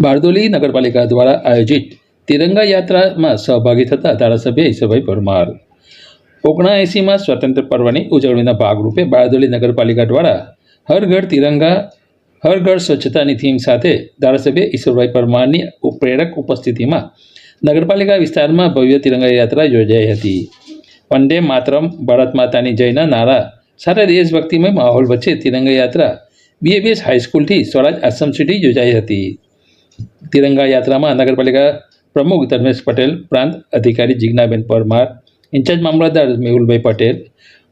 બારદોલી નગરપાલિકા દ્વારા આયોજિત તિરંગા યાત્રામાં સહભાગી થતા ધારાસભ્ય ઈશ્વરભાઈ પરમાર. ઓગણએંસીમાં સ્વતંત્ર પર્વની ઉજવણીના ભાગરૂપે બારદોલી નગરપાલિકા દ્વારા હર ઘર તિરંગા, હર ઘર સ્વચ્છતાની થીમ સાથે ધારાસભ્ય ઈશ્વરભાઈ પરમારની પ્રેરક ઉપસ્થિતિમાં નગરપાલિકા વિસ્તારમાં ભવ્ય તિરંગા યાત્રા યોજાઈ હતી. વંદે માતરમ, ભારત માતાની જયના નારા સાથે દેશભક્તિમય માહોલ વચ્ચે તિરંગા યાત્રા બીએબીએસ હાઈસ્કૂલથી સ્વરાજ આશ્રમ સુધી યોજાઈ હતી. તિરંગા યાત્રામાં નગરપાલિકા પ્રમુખ ધર્મેશ પટેલ, પ્રાંત અધિકારી જિજ્ઞાબેન પરમાર, ઇન્ચાર્જ મામલતદાર મેહુલભાઈ પટેલ,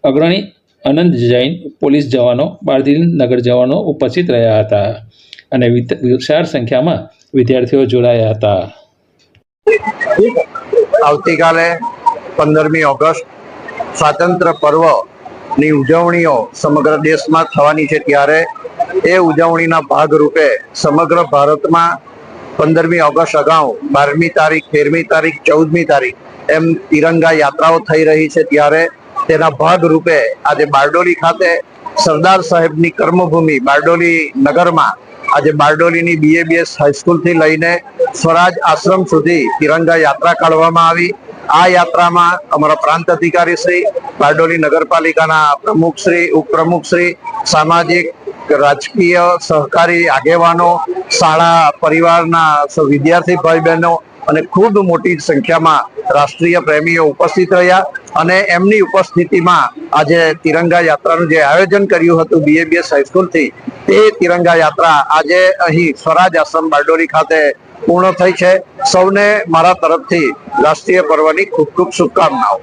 અગ્રણી આનંદ જૈન, પોલીસ જવાનો બારદીલ નગર જવાનો ઉપસ્થિત રહ્યા હતા અને વિશાળ સંખ્યામાં વિદ્યાર્થીઓ જોડાયા હતા. આવતીકાલે પંદરમી ઓગસ્ટ સ્વાતંત્ર પર્વની ઉજવણીઓ સમગ્ર દેશમાં થવાની છે ત્યારે એ ઉજવણીના ભાગરૂપે સમગ્ર ભારતમાં પંદરમી ઓગસ્ટ અગાઉ બારમી તારીખ, તેરમી તારીખ, ચૌદમી તારીખ એમ તિરંગા યાત્રાઓ થઈ રહી છે ત્યારે તેના ભાગરૂપે આજે બારડોલી ખાતે સરદાર સાહેબની કર્મભૂમિ બારડોલી નગરમાં આજે બારડોલીની બીએબીએસ હાઈસ્કૂલથી લઈને સ્વરાજ આશ્રમ સુધી તિરંગા યાત્રા કાઢવામાં આવી. આ યાત્રામાં અમારા પ્રાંત અધિકારી શ્રી, બારડોલી નગરપાલિકાના પ્રમુખ શ્રી, ઉપપ્રમુખ શ્રી, સામાજિક રાજકીય સહકારી આગેવાનો, શાળા પરિવારના વિદ્યાર્થી ભાઈ બહેનો અને ખૂબ મોટી સંખ્યામાં રાષ્ટ્રીય પ્રેમીઓ ઉપસ્થિત રહ્યા અને એમની ઉપસ્થિતિમાં આજે તિરંગા યાત્રાનું જે આયોજન કર્યું હતું બીએબીએસ હાઈસ્કૂલથી તે તિરંગા યાત્રા આજે અહીં સ્વરાજ આશ્રમ બારડોલી ખાતે પૂર્ણ થઈ છે. સૌને મારા તરફથી રાષ્ટ્રીય પર્વની ખૂબ ખૂબ શુભકામનાઓ.